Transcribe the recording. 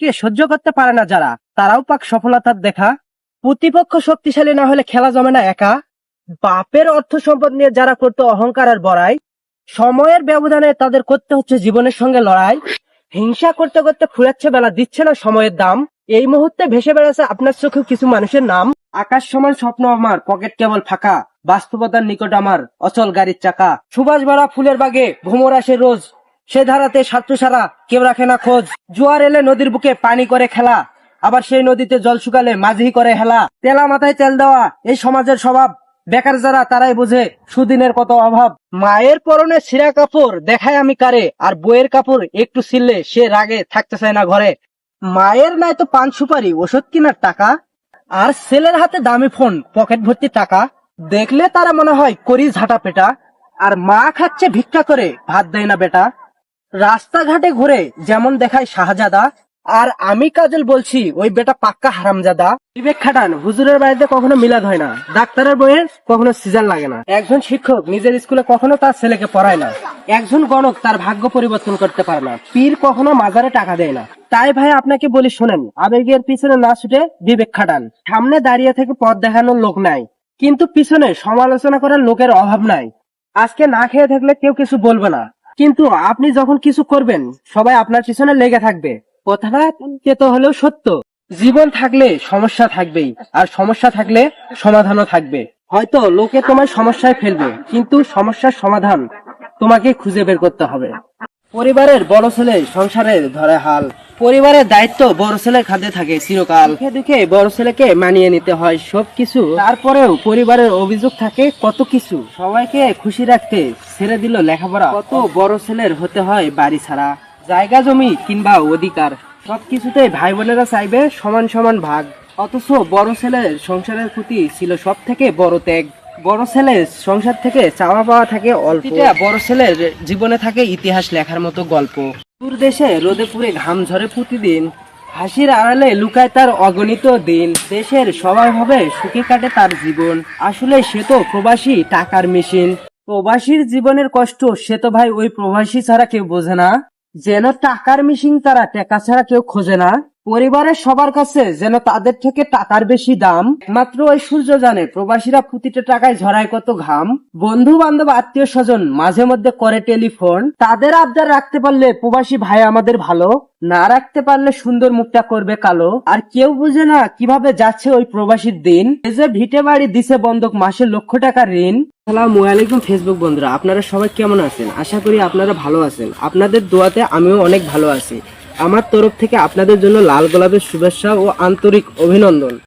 কে সহ্য করতে পারে না যারা, তারাও পাক সফলতার দেখা। প্রতিপক্ষ শক্তিশালী না হলে খেলা জমে না একা। বাপের অর্থ সম্পদ নিয়ে যারা করতো অহংকার আর বড়াই, সময়ের ব্যবধানে তাদের করতে হচ্ছে জীবনের সঙ্গে লড়াই। হিংসা করতে করতে ফুরাচ্ছে বেলা, দিচ্ছে না সময়ের দাম। এই মুহূর্তে ভেসে বেড়াচ্ছে আপনার চোখে কিছু মানুষের নাম। আকাশ সমান স্বপ্ন আমার, পকেট কেবল ফাঁকা। বাস্তবতার নিকট আমার অচল গাড়ির চাকা। সুভাষ ভরা ফুলের বাগে ভ্রমর আসে রোজ সে ধারাতে সারা কেউ রাখে না খোঁজ। জোয়ার এলে নদীর বুকে পানি করে খেলা, আবার সেই নদীতে জল শুকালে মাঝি করে হেলা। তেলা মাথায় তেল দেওয়া, এই সমাজের স্বভাব। বেকার যারা, তারাই বুঝে সুদিনের কত অভাব। মায়ের পরনে ছিঁড়া কাপড় দেখায় আমি কারে, আর বইয়ের কাপড় একটু ছিললে সে রাগে থাকতে চায় না ঘরে। মায়ের নাই তো পান সুপারি, ওষুধ কেনার টাকা। আর ছেলের হাতে দামি ফোন, পকেট ভর্তি টাকা। দেখলে তারা মনে হয় করি ঝাঁটা পেটা আর মা খাচ্ছে ভিক্ষা করে, ভাত দেয় না বেটা। রাস্তাঘাটে ঘুরে যেমন দেখায় শাহজাদা, আর আমি কাজল বলছি, ওই বেটা পাক্কা হারামজাদা। বিবেক খাটান হুজুরের বাড়িতে কখনো মিলাদ হয় না। ডাক্তারের বইয়ের কখনো সিজন লাগে না। একজন শিক্ষক নিজের স্কুলে কখনো তার ছেলেকে পড়ায় না। একজন গণক তার ভাগ্য পরিবর্তন করতে পারে না। পীর কখনো মাজারে টাকা দেয় না। তাই ভাই, আপনাকে বলি, শোনেন, আবেগের পিছনে না ছুটে বিবেক খাটান সামনে দাঁড়িয়ে থেকে পথ দেখানোর লোক নাই। কিন্তু পিছনে সমালোচনা করার লোকের অভাব নাই। আজকে না খেয়ে থাকলে কেউ কিছু বলবে না। কিন্তু আপনি যখন কিছু করবেন, সবাই আপনার পিছনে লেগে থাকবে। কথাটা তো হলেও সত্য। জীবন থাকলে সমস্যা থাকবেই, আর সমস্যা থাকলে সমাধানও থাকবে। হয়তো লোকে তোমার সমস্যায় ফেলবে, কিন্তু সমস্যার সমাধান তোমাকে খুঁজে বের করতে হবে। পরিবারের বড় ছেলে সংসারে ধরে হাল। পরিবারের দায়িত্ব বড় ছেলের খাদ্যে থাকে চিরকাল। দুঃখে বড় ছেলেকে মানিয়ে নিতে হয় সবকিছু। তারপরেও পরিবারের অভিযোগ থাকে কত কিছু। সবাইকে খুশি রাখতে ছেড়ে দিল লেখাপড়া। কত বড় ছেলের হতে হয় বাড়ি ছাড়া। জায়গা, জমি কিংবা অধিকার সবকিছুতে ভাই বোনেরা চাইবে সমান সমান ভাগ। অথচ বড় ছেলের সংসারের প্রতি ছিল সব থেকে বড় ত্যাগ। বড় ছেলের সংসার থেকে চাওয়া পাওয়া থাকে অল্প। বড় ছেলের জীবনে থাকে ইতিহাস লেখার মতো গল্প। দূর দেশে রোদে পুরে ঘাম ঝরে প্রতিদিন। হাসির আড়ালে লুকায় তার অগণিত দিন। দেশের সবাই হবে সুখে কাটে তার জীবন। আসলে সে তো প্রবাসী টাকার মেশিন। প্রবাসীর জীবনের কষ্ট সে তো ভাই ওই প্রবাসী ছাড়া কেউ বোঝে না। যেন টাকার মিশিং তারা টাকা ছাড়া কেউ খোঁজে না, পরিবারের সবার কাছে যেন তাদের থেকে টাকার বেশি দাম। মাত্র ওই সূর্য জানে প্রবাসীরা প্রতিটা টাকায় ঝরায় কত ঘাম। বন্ধু বান্ধব আত্মীয় স্বজন মাঝে মধ্যে করে টেলিফোন। তাদের আবদার রাখতে পারলে প্রবাসী ভাই আমাদের ভালো, না রাখতে পারলে সুন্দর মুখটা করবে কালো। আর কেউ বুঝে না কীভাবে যাচ্ছে ওই প্রবাসীর দিন। এই যে ভিটে বাড়ি দিছে বন্ধক মাসে লক্ষ টাকা ঋণ। আসসালামু আলাইকুম ফেসবুক বন্ধুরা, আপনারা সবাই কেমন আছেন? আশা করি আপনারা ভালো আছেন। আপনাদের দোয়াতে আমিও অনেক ভালো আছি। আমার তরফ থেকে আপনাদের জন্য লাল গোলাপের শুভেচ্ছা ও আন্তরিক অভিনন্দন।